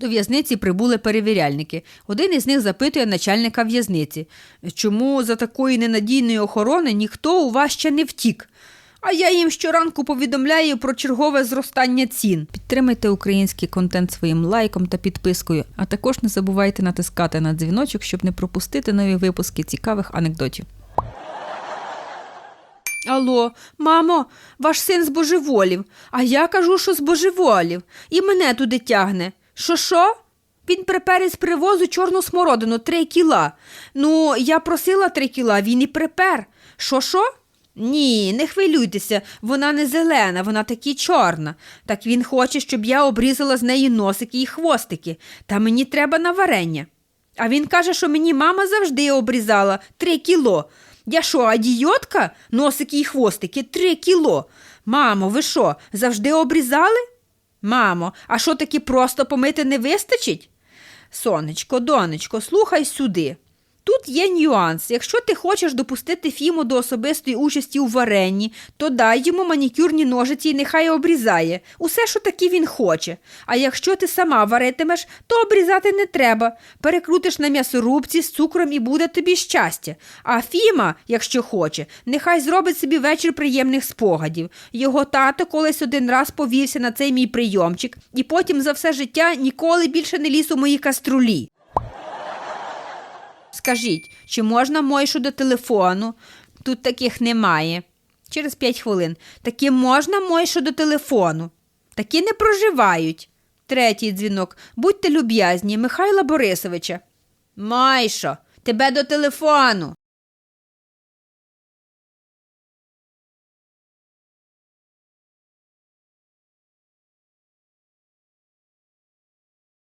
До в'язниці прибули перевіряльники. Один із них запитує начальника в'язниці, чому за такої ненадійної охорони ніхто у вас ще не втік. А я їм щоранку повідомляю про чергове зростання цін. Підтримайте український контент своїм лайком та підпискою, а також не забувайте натискати на дзвіночок, щоб не пропустити нові випуски цікавих анекдотів. Алло, мамо, ваш син збожеволів, а я кажу, що збожеволів, і мене туди тягне. Що що? Він припер привозу чорну смородину три кіла. Ну, я просила три кіла, він і припер. Що що? Ні, не хвилюйтеся, вона не зелена, вона таки чорна. Так він хоче, щоб я обрізала з неї носики і хвостики, та мені треба на варення. А він каже, що мені мама завжди обрізала три кіло. Я що, адіотка? Носики і хвостики три кіло. Мамо, ви що, завжди обрізали? Мамо, а що таки просто помити не вистачить? Сонечко, донечко, слухай сюди. Тут є нюанс. Якщо ти хочеш допустити Фіму до особистої участі у варенні, то дай йому манікюрні ножиці і нехай обрізає. Усе, що таки він хоче. А якщо ти сама варитимеш, то обрізати не треба. Перекрутиш на м'ясорубці з цукром і буде тобі щастя. А Фіма, якщо хоче, нехай зробить собі вечір приємних спогадів. Його тато колись один раз повівся на цей мій прийомчик, і потім за все життя ніколи більше не ліз у мої каструлі. Скажіть, чи можна Мойшу до телефону? Тут таких немає. Через п'ять хвилин. Таки можна Мойшу до телефону? Такі не проживають. Третій дзвінок. Будьте люб'язні, Михайла Борисовича. Майшо, тебе до телефону.